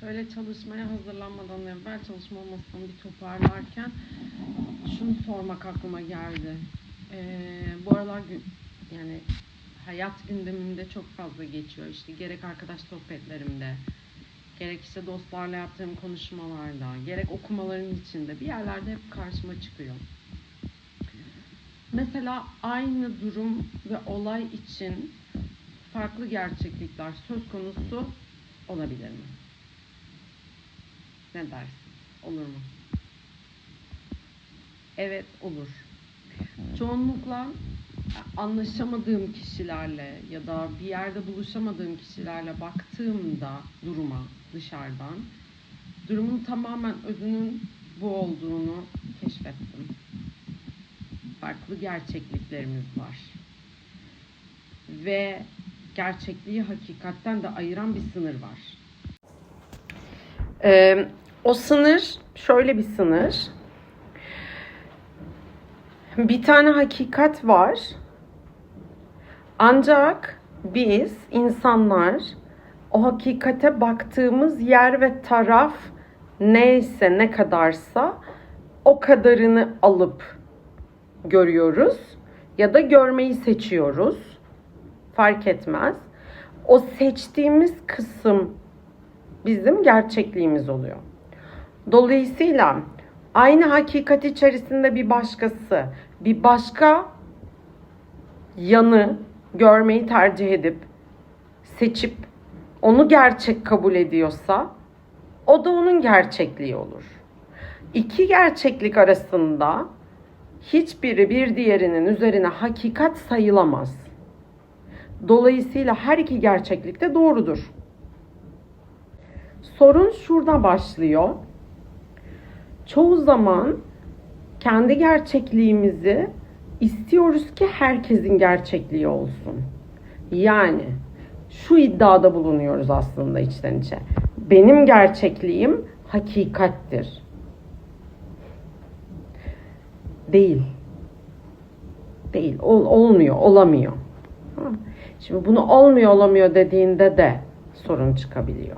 Şöyle çalışmaya hazırlanmadan evvel çalışma masasını bir toparlarken şunu sormak aklıma geldi. Ee, bu aralar gün, yani hayat gündemimde çok fazla geçiyor. İşte gerek arkadaş sohbetlerimde, gerek işte dostlarla yaptığım konuşmalarda, gerek okumaların içinde bir yerlerde hep karşıma çıkıyor. Mesela aynı durum ve olay için farklı gerçeklikler söz konusu olabilir mi? Ne dersin? Olur mu? Evet olur. Çoğunlukla anlaşamadığım kişilerle ya da bir yerde buluşamadığım kişilerle baktığımda duruma dışarıdan durumun tamamen özünün bu olduğunu keşfettim. Farklı gerçekliklerimiz var. Ve gerçekliği hakikatten de ayıran bir sınır var. Ee, o sınır şöyle bir sınır. Bir tane hakikat var. Ancak biz insanlar o hakikate baktığımız yer ve taraf neyse ne kadarsa o kadarını alıp görüyoruz ya da görmeyi seçiyoruz. Fark etmez. O seçtiğimiz kısım bizim gerçekliğimiz oluyor. Dolayısıyla aynı hakikat içerisinde bir başkası, bir başka yanı görmeyi tercih edip seçip onu gerçek kabul ediyorsa o da onun gerçekliği olur. İki gerçeklik arasında hiçbiri bir diğerinin üzerine hakikat sayılamaz. Dolayısıyla her iki gerçeklik de doğrudur. Sorun şurada başlıyor. Çoğu zaman kendi gerçekliğimizi istiyoruz ki herkesin gerçekliği olsun. Yani şu iddiada bulunuyoruz aslında içten içe. Benim gerçekliğim hakikattir. Değil. Değil. Ol, olmuyor, olamıyor. Şimdi bunu olmuyor, olamıyor dediğinde de sorun çıkabiliyor.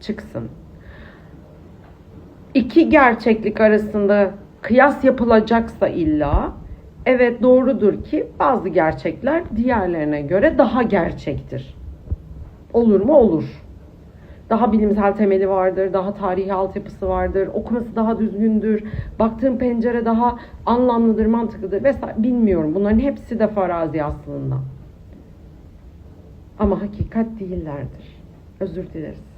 Çıksın. İki gerçeklik arasında kıyas yapılacaksa illa evet doğrudur ki bazı gerçekler diğerlerine göre daha gerçektir. Olur mu? Olur. Daha bilimsel temeli vardır, daha tarihi altyapısı vardır, okuması daha düzgündür, baktığım pencere daha anlamlıdır, mantıklıdır vesaire. Bilmiyorum. Bunların hepsi de farazi aslında. Ama hakikat değillerdir. Özür dileriz.